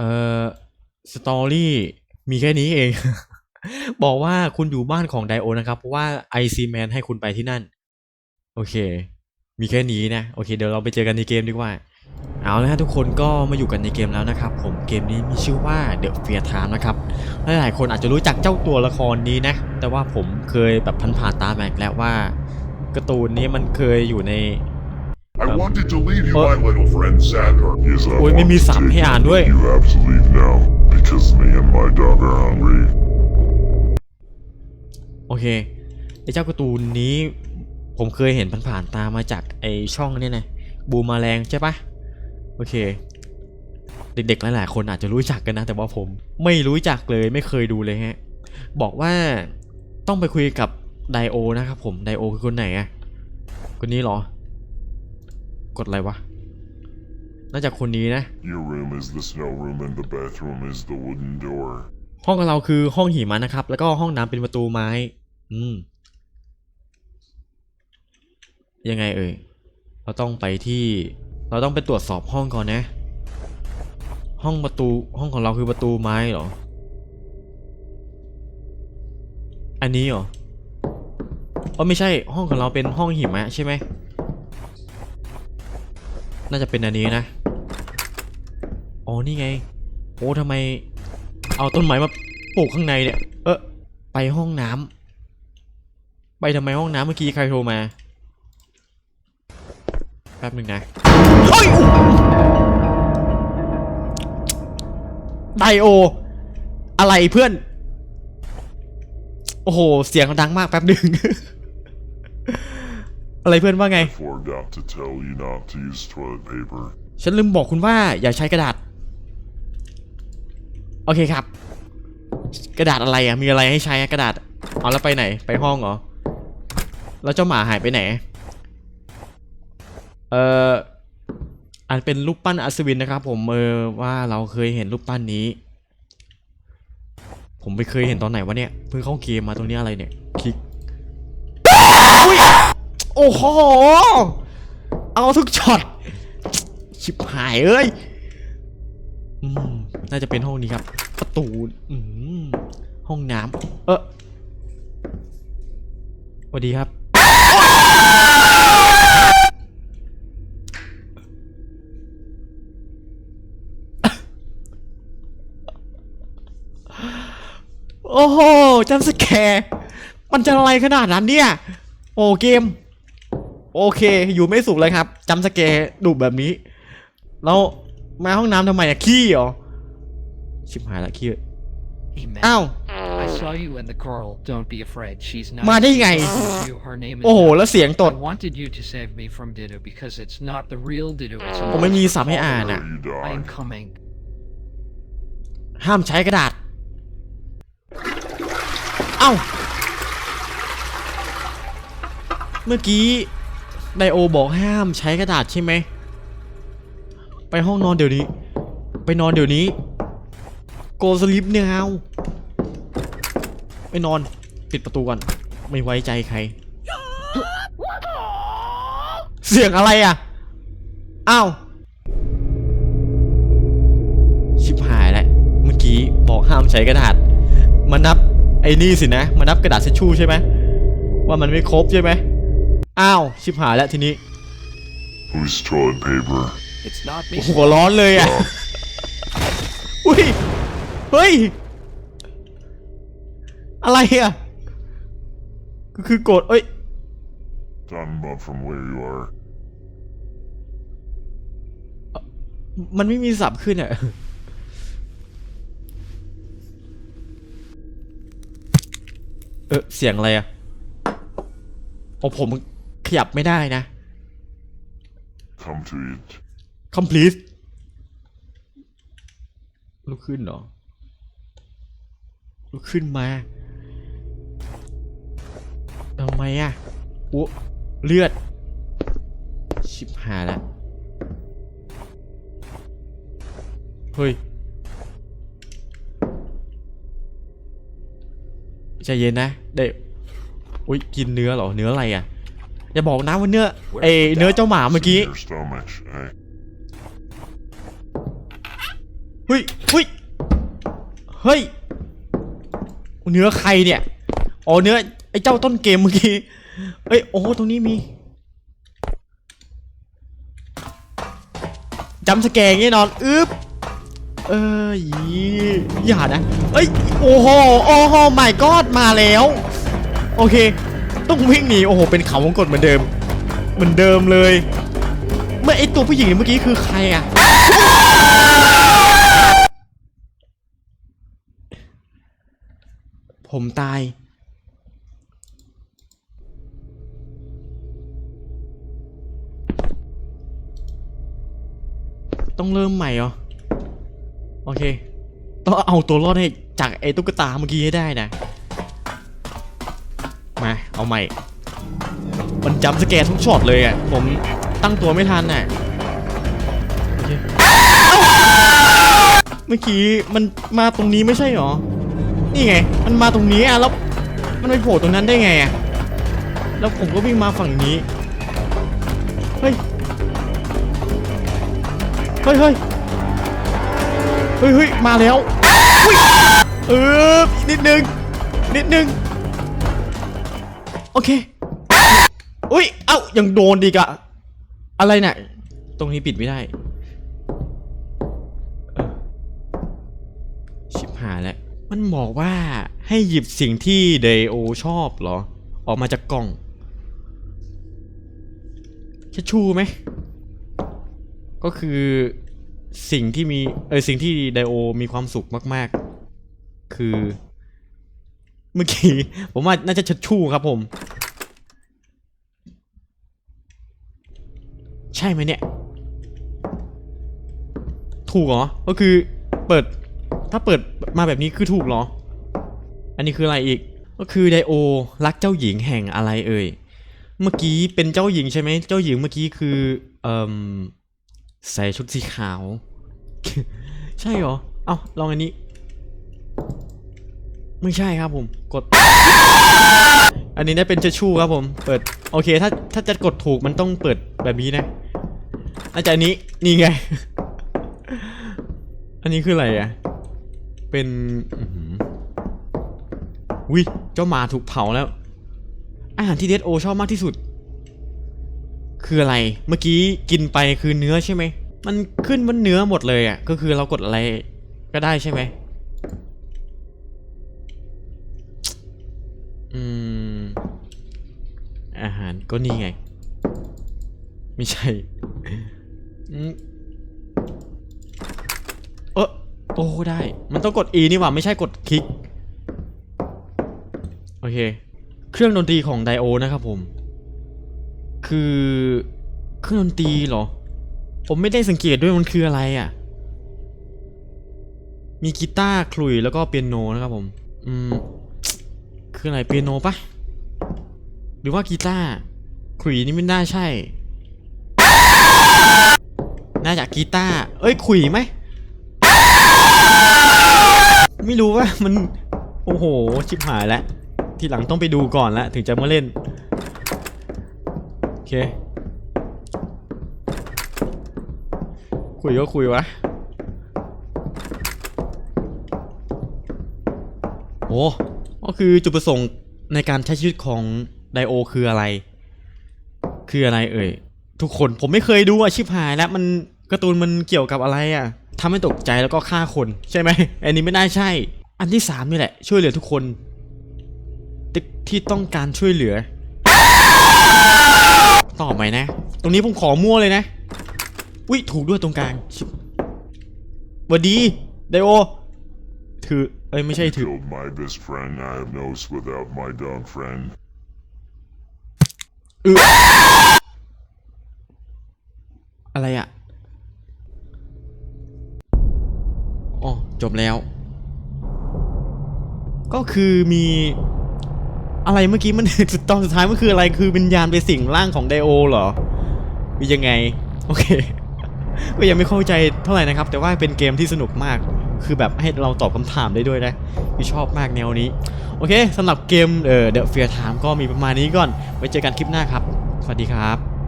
เอ่อสตอรี่มีแค่นี้เอง บอกว่าคุณอยู่บ้านของไดโอนะครับ เพราะว่าไอซีแมนให้คุณไปที่นั่น โอเค มีแค่นี้นะ โอเค เดี๋ยวเราไปเจอกันในเกมดีกว่า เอาละฮะทุกคนก็มาอยู่กันในเกมแล้วนะครับ ผมเกมนี้มีชื่อว่า The Fear Time นะครับ หลายๆคนอาจจะรู้จักเจ้าตัวละครนี้นะ แต่ว่าผมเคยแบบพันผ่านตามมาอีกแล้วว่าการ์ตูนนี้มันเคยอยู่ใน wanted to leave you uh, my little friend Sandor. Yes, I โอ้ยไม่มี want to สับ take ให้อ่านด้วย You have to leave now because me and my dog are hungry. โอเคไอเจ้าการ์ตูนนี้ผมเคยเห็นผ่านๆตามมาจากไอช่องเนี่ยนะบูมาแรงใช่ปะโอเค เด็กๆหลายๆคนอาจจะรู้จักกันนะ แต่ว่าผมไม่รู้จักเลยไม่เคยดูเลยฮะ บอกว่าต้องไปคุยกับไดโอนะครับผมไดโอคือคนไหนอะคนนี้เหรอ กดอะไรวะ น่าจะคนนี้นะ Your room is the snow room and the bathroom is the wooden door. ห้องของเราคือห้องหิมะนะครับ แล้วก็ห้องน้ำเป็นประตูไม้ อืม ยังไงเอ่ย เราต้องไปที่ เราต้องไปตรวจสอบห้องก่อนนะ ห้องประตู ห้องของเราคือประตูไม้เหรอ อันนี้เหรออ๋อไม่ใช่ ห้องของเราเป็นห้องหิมะใช่ไหม น่าจะเป็นอันนี้นะอ๋อนี่ไงโอ้ทำไม เอาต้นไม้มาปลูกข้างในเนี่ย เออไปห้องน้ำไปทำไมห้องน้ำเมื่อกี้ใครโทรมาแป๊บหนึ่งนะเฮ้ยไดโอ อะไรเพื่อน โอ้โห เสียงดังมากแป๊บหนึ่ง อะไรเพื่อนว่าไง Forgot to tell you not to use toilet paper. ฉันลืมบอกคุณว่าอย่าใช้กระดาษ โอเคครับ กระดาษอะไรอะ มีอะไรให้ใช้อะกระดาษ เอาแล้วไปไหน ไปห้องเหรอ แล้วเจ้าหมาหายไปไหน เอ่อ อันเป็นรูปปั้นอัศวินนะครับผม เออว่าเราเคยเห็นรูปปั้นนี้ ผมไปเคยเห็นตอนไหนวะเนี่ย เพิ่งเข้าเกมมาตรงนี้อะไรเนี่ย คลิกอุ๊ยโอ้โห เอาทุกช็อต ชิบหายเอ้ยอืมน่าจะเป็นห้องนี้ครับ ประตูอืมห้องน้ำเออสวัสดีครับ โอ้โหจำสแกร์มันจะอะไรขนาดนั้นเนี่ย โอ้เกม โอเค อยู่ไม่สุขเลยครับจำสแกร์ดุแบบนี้ แล้วมาห้องน้ำทำไมอะขี้เหรอ ชิบหายละขี้ Hey, man. อ้าว I saw you and the girl. Don't be afraid. She's not. มาได้ไง You. Her name is. โอ้โหแล้วเสียงตด I wanted you to save me from Dido because it's not the real Dido. It's ผมไม่มีสับให้อ่าน Where อะ you I am dog. coming. ห้ามใช้กระดาษ เอ้า เมื่อกี้ ไดโอบอกห้ามใช้กระดาษใช่ไหม ไปห้องนอนเดี๋ยวนี้ ไปนอนเดี๋ยวนี้ โกสลิปเนี่ยเอาไปนอน ปิดประตูก่อน ไม่ไว้ใจใคร เสียงอะไรอะ อ้าว ชิบหายแล้ว เมื่อกี้บอกห้ามใช้กระดาษ มานับไอ้นี่สินะ มานับกระดาษเช็ดชู่ใช่ไหม ว่ามันไม่ครบใช่ไหม อ้าว ชิบหายแล้วทีนี้ Whose toilet paper? It's not me. หัวร้อนเลยอะ อุ้ย เฮ้ย อะไรอะ ก็คือกดเอ้ย Talking about from where you are. มันไม่มีสับขึ้นอะ เออเสียงอะไรอะโอ้ผม ขยับไม่ได้นะ Come to eat. complete ลุกขึ้นเหรอ ลุกขึ้นมาทำไมอะอุ๊เลือด ชิบหายแล้วเฮ้ย ใจเย็นนะ ได้ อุ้ยกินเนื้อเหรอ เนื้ออะไรอะ อย่าบอกนะว่าเนื้อเอยเนื้อเจ้าหมาเมื่อกี้ Your stomach, eh? เฮ้ยเฮ้ยเฮ้ยเนื้อใครเนี่ยอ๋อเนื้อไอ้เจ้าต้นเกมเมื่อกี้เอ้ยโอ้ตรงนี้มีจำสแกงแน่นอนอึ๊บเอ้ยอย่านะเอ้ยโอ้โหโอ้โหไม่กอดมาแล้ว โอเค ต้องวิ่งหนีโอ้โหเป็นเขาวงกดเหมือนเดิม เหมือนเดิมเลย เมื่อไอตัวผู้หญิงเมื่อกี้คือใครอะผมตาย ต้องเริ่มใหม่เหรอ โอเค ต้องเอาตัวรอดให้จากไอ้ตุ๊กตาเมื่อกี้ให้ได้นะ มา เอาใหม่ มันจำสแกนทุกช็อตเลยอะ ผมตั้งตัวไม่ทันน่ะเมื่อกี้มันมาตรงนี้ไม่ใช่หรอ นี่ไง มันมาตรงนี้อะแล้วมันไปโผล่ตรงนั้นได้ไงอะ แล้วผมก็วิ่งมาฝั่งนี้ เฮ้ย เฮ้ยเฮ้ยเฮ้ยมาแล้วอุ๊ยเออนิดนึง นิดนึง โอเค อุ้ย เอ้า ยังโดนดีกอะอะไรเนี่ย ตรงนี้ปิดไม่ได้ ชิบหายแล้ว มันบอกว่าให้หยิบสิ่งที่เดโอชอบเหรอ ออกมาจากกล่องแค่ชูไหม ก็คือสิ่งที่มี เออสิ่งที่ไดโอมีความสุขมาก ๆ คือ เมื่อกี้ผมว่าน่าจะชัดชู่ครับผม ใช่ไหมเนี่ย ถูกเหรอ ก็คือเปิดถ้าเปิดมาแบบนี้คือถูกเหรอ อันนี้คืออะไรอีก ก็คือไดโอรักเจ้าหญิงแห่งอะไรเอ่ย เมื่อกี้เป็นเจ้าหญิงใช่ไหม เจ้าหญิงเมื่อกี้คือเอ่มใส่ชุดสีขาว ใช่เหรอ เอ้าลองอันนี้ ไม่ใช่ครับผมกด อันนี้ได้เป็นเชชู่ครับผม เปิดโอเคถ้าถ้าจะกดถูกมันต้องเปิดแบบนี้นะน่าจะอันนี้นี่ไง อันนี้คืออะไรอะ เป็นอื้อหือวิเจ้าหมาถูกเผาแล้ว อาหารที่เดดโอชอบมากที่สุด คืออะไรเมื่อกี้กินไปคือเนื้อใช่ไหมมันขึ้นบนเนื้อหมดเลยอะก็คือเรากดอะไรก็ได้ใช่ไหม อืม อาหารก็นี่ไง ไม่ใช่อืมเออโอ้ได้ มันต้องกด E นี่หว่า ไม่ใช่กดคลิก โอเค เครื่องดนตรีของไดโอนะครับผม คือเครื่องดนตรีเหรอ ผมไม่ได้สังเกตด้วยมันคืออะไรอะ มีกีตาร์คลุยแล้วก็เปียโนนะครับผม อืม คืออะไรเปียโนปะหรือว่ากีตาร์ขลุยนี่ไม่น่าใช่ น่าจะกีตาร์เอ้ยขลุยไหมไม่รู้ว่ามัน โอ้โห ชิบหายแล้วทีหลังต้องไปดูก่อนแล้วถึงจะมาเล่น โอเค คุยก็คุยวะโอ้ ก็คือจุดประสงค์ในการใช้ชีวิตของไดโอคืออะไร คืออะไรเอ่ย ทุกคนผมไม่เคยดูอาชิบหายแล้วมันการ์ตูนมันเกี่ยวกับอะไรอะ่ะทำให้ตกใจแล้วก็ฆ่าคนใช่ไหมอันนี้ไม่น่าใช่ อันที่สามนี่แหละ ช่วยเหลือทุกคน ที่ต้องการช่วยเหลือ ต่อไปนะ ตรงนี้ผมขอมั่วเลยนะอุ้ยถูกด้วยตรงกลางชิบหวัสดีไดโอถือ เอ้ยไม่ใช่ถือ Killed my best friend. I have no use without my dog friend. เอออะไรอะอ๋อจบแล้ว ก็คือมีอะไรเมื่อกี้มันตอนสุดท้ายมันคืออะไรคือวิญญาณไปสิงร่างของไดโอเหรอมียังไง โอเค ก็ยังไม่เข้าใจเท่าไหร่นะครับ แต่ว่าเป็นเกมที่สนุกมาก คือแบบให้เราตอบคำถามได้ด้วยนะพี่ชอบมากแนวนี้ โอเคสำหรับเกมเอ่อ The Fear Time ก็มีประมาณนี้ก่อนไว้เจอกันคลิปหน้าครับ สวัสดีครับ